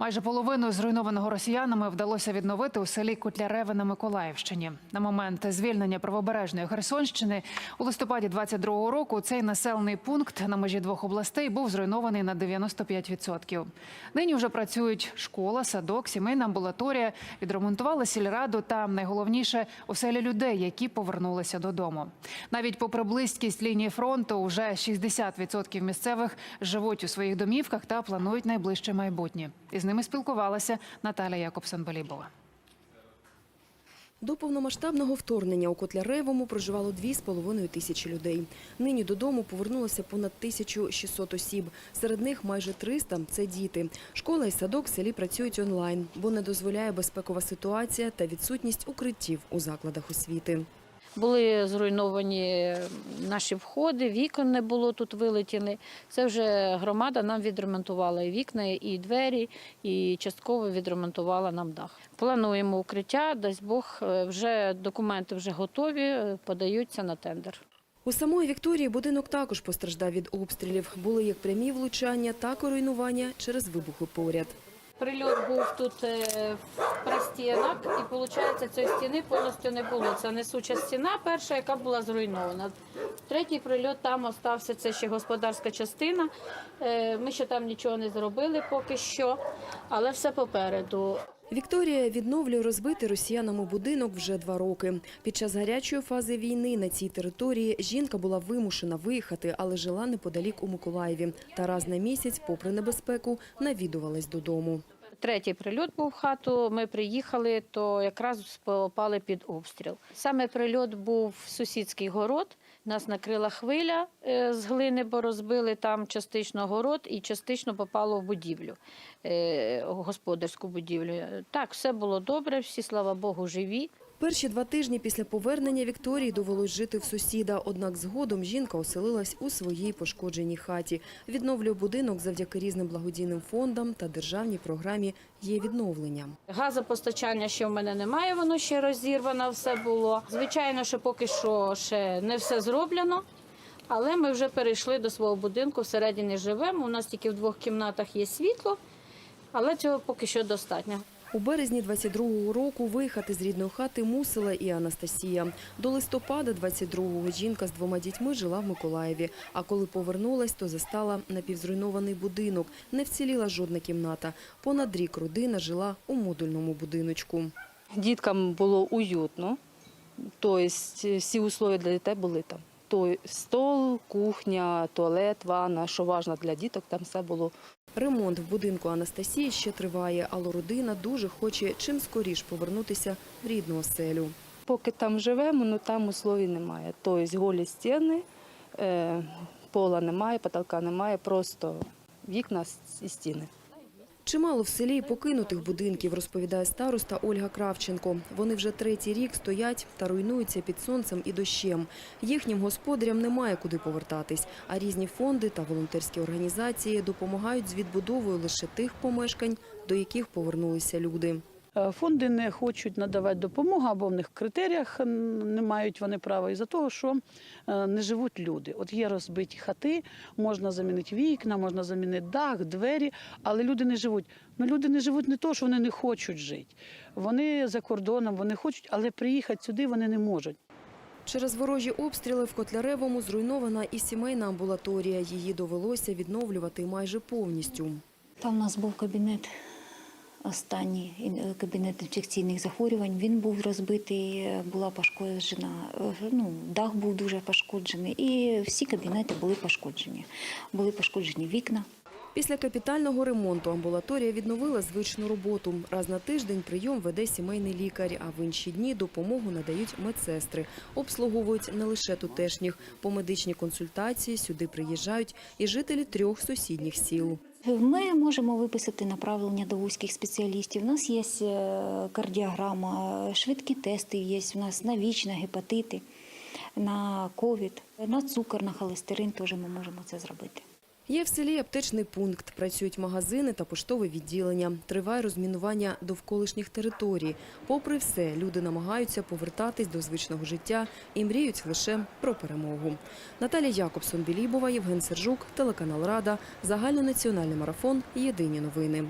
Майже половину зруйнованого росіянами вдалося відновити у селі Котляреве на Миколаївщині. На момент звільнення правобережної Херсонщини у листопаді 22-го року цей населений пункт на межі двох областей був зруйнований на 95%. Нині вже працюють школа, садок, сімейна амбулаторія, відремонтували сільраду та найголовніше оселі людей, які повернулися додому. Навіть попри близькість лінії фронту, вже 60% місцевих живуть у своїх домівках та планують найближче майбутнє. Із ними спілкувалася Наталя Якобсон-Балібова. До повномасштабного вторгнення у Котляревому проживало 2,5 тисячі людей. Нині додому повернулося понад 1600 осіб. Серед них майже 300 – це діти. Школа і садок в селі працюють онлайн, бо не дозволяє безпекова ситуація та відсутність укриттів у закладах освіти. Були зруйновані наші входи, вікон не було тут вилетіли. Це вже громада нам відремонтувала і вікна, і двері, і частково відремонтувала нам дах. Плануємо укриття, дасть Бог, е, вже документи вже готові, е, подаються на тендер. У самої Вікторії будинок також постраждав від обстрілів. Були як прямі влучання, так і руйнування через вибухи поряд. Прильот був тут е, в простінок, і виходить, цієї стіни повністю не було. Це несуча стіна, перша, яка була зруйнована. Третій прильот там остався, це ще господарська частина. Е, Ми ще там нічого не зробили поки що, але все попереду. Вікторія відновлює розбитий росіянами будинок вже два роки. Під час гарячої фази війни на цій території жінка була вимушена виїхати, але жила неподалік у Миколаєві. Та раз на місяць, попри небезпеку, навідувалась додому. Третій прильот був в хату. Ми приїхали, то якраз попали під обстріл. Саме прильот був в сусідський город. Нас накрила хвиля е, з глини, бо розбили там частично город і частично попало в будівлю, е, господарську будівлю. Так, все було добре, всі, слава Богу, живі. Перші два тижні після повернення Вікторії довелось жити в сусіда. Однак згодом жінка оселилась у своїй пошкодженій хаті. Відновлює будинок завдяки різним благодійним фондам та державній програмі «Є відновлення». Газопостачання ще в мене немає, воно ще розірвано все було. Звичайно, що поки що ще не все зроблено. Але ми вже перейшли до свого будинку, всередині живемо. У нас тільки в двох кімнатах є світло, але цього поки що достатньо. У березні 22-го року виїхати з рідної хати мусила і Анастасія. До листопада 22-го жінка з двома дітьми жила в Миколаєві. А коли повернулась, то застала напівзруйнований будинок. Не вціліла жодна кімната. Понад рік родина жила у модульному будиночку. Діткам було уютно, тобто всі умови для дітей були там. Тобто стол, кухня, туалет, ванна, що важливо для діток, там все було. Ремонт в будинку Анастасії ще триває, але родина дуже хоче чим скоріш повернутися в рідну оселю. Поки там живемо, ну там условій немає. Тобто голі стіни, е, пола немає, потолка немає, просто вікна і стіни. Чимало в селі покинутих будинків, розповідає староста Ольга Кравченко. Вони вже третій рік стоять та руйнуються під сонцем і дощем. Їхнім господарям немає куди повертатись, а різні фонди та волонтерські організації допомагають з відбудовою лише тих помешкань, до яких повернулися люди. Е, Фонди не хочуть надавати допомогу, або в них в критеріях не мають вони права із-за того, що е, не живуть люди. От є розбиті хати, можна замінити вікна, можна замінити дах, двері, але люди не живуть. Ну люди не живуть не то, що вони не хочуть жити. Вони за кордоном, вони хочуть, але приїхати сюди вони не можуть. Через ворожі обстріли в Котляревому зруйнована і сімейна амбулаторія. Її довелося відновлювати майже повністю. Там у нас був кабінет останній кабінет інфекційних захворювань. Він був розбитий, була пошкоджена. е, Ну, дах був дуже пошкоджений, і всі кабінети були пошкоджені. Були пошкоджені вікна. Після капітального ремонту амбулаторія відновила звичну роботу. Раз на тиждень прийом веде сімейний лікар, а в інші дні допомогу надають медсестри. Обслуговують не лише тутешніх. По медичній консультації сюди приїжджають і жителі трьох сусідніх сіл. Ми можемо виписати направлення до вузьких спеціалістів. У нас є е, кардіограма, швидкі тести є у нас на ВІЧ, на гепатити, на ковід, на цукор, на холестерин теж ми можемо це зробити. Є в селі аптечний пункт, працюють магазини та поштове відділення. Триває розмінування довколишніх територій. Попри все, люди намагаються повертатись до звичного життя і мріють лише про перемогу. Наталія Якобсон, Білібова, Євген Сержук, телеканал Рада, загальнонаціональний марафон. Єдині новини.